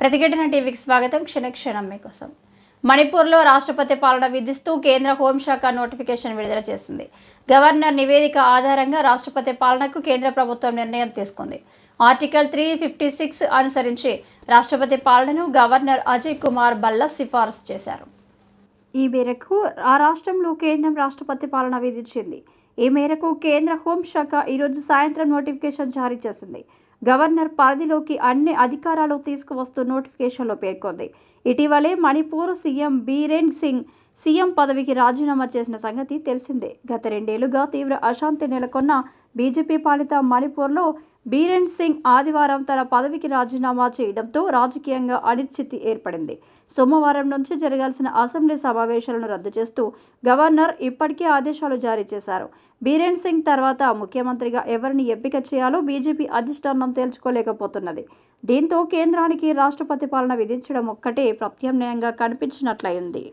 ప్రతిఘటన టీవీకి స్వాగతం. క్షణక్షణం మీకోసం. మణిపూర్లో రాష్ట్రపతి పాలన విధిస్తూ కేంద్ర హోంశాఖ నోటిఫికేషన్ విడుదల చేసింది. గవర్నర్ నివేదిక ఆధారంగా రాష్ట్రపతి పాలనకు కేంద్ర ప్రభుత్వం నిర్ణయం తీసుకుంది. ఆర్టికల్ త్రీ ఫిఫ్టీ సిక్స్ అనుసరించి రాష్ట్రపతి పాలనను గవర్నర్ అజయ్ కుమార్ బల్లా సిఫార్సు చేశారు. ఈ మేరకు ఆ రాష్ట్రంలో కేంద్రం రాష్ట్రపతి పాలన విధించింది. ఈ మేరకు కేంద్ర హోంశాఖ ఈరోజు సాయంత్రం నోటిఫికేషన్ జారీ చేసింది. గవర్నర్ పరిధిలోకి అన్ని అధికారాలు తీసుకువస్తూ నోటిఫికేషన్లో పేర్కొంది. ఇటీవలే మణిపూర్ సీఎం బీరేన్ సింగ్ సీఎం పదవికి రాజీనామా చేసిన సంగతి తెలిసిందే. గత రెండేళ్ళుగా తీవ్ర అశాంతి నెలకొన్న బీజేపీ పాలిత మణిపూర్లో బీరేన్ సింగ్ ఆదివారం తన పదవికి రాజీనామా చేయడంతో రాజకీయంగా అనిశ్చితి ఏర్పడింది. సోమవారం నుంచి జరగాల్సిన అసెంబ్లీ సమావేశాలను రద్దు చేస్తూ గవర్నర్ ఇప్పటికే ఆదేశాలు జారీ చేశారు. బీరేన్ సింగ్ తర్వాత ముఖ్యమంత్రిగా ఎవరిని ఎంపిక చేయాలో బీజేపీ అధిష్టానం తేల్చుకోలేకపోతున్నది. దీంతో కేంద్రానికి రాష్ట్రపతి పాలన విధించడం ఒక్కటే ప్రత్యామ్నాయంగా కనిపించినట్లయింది.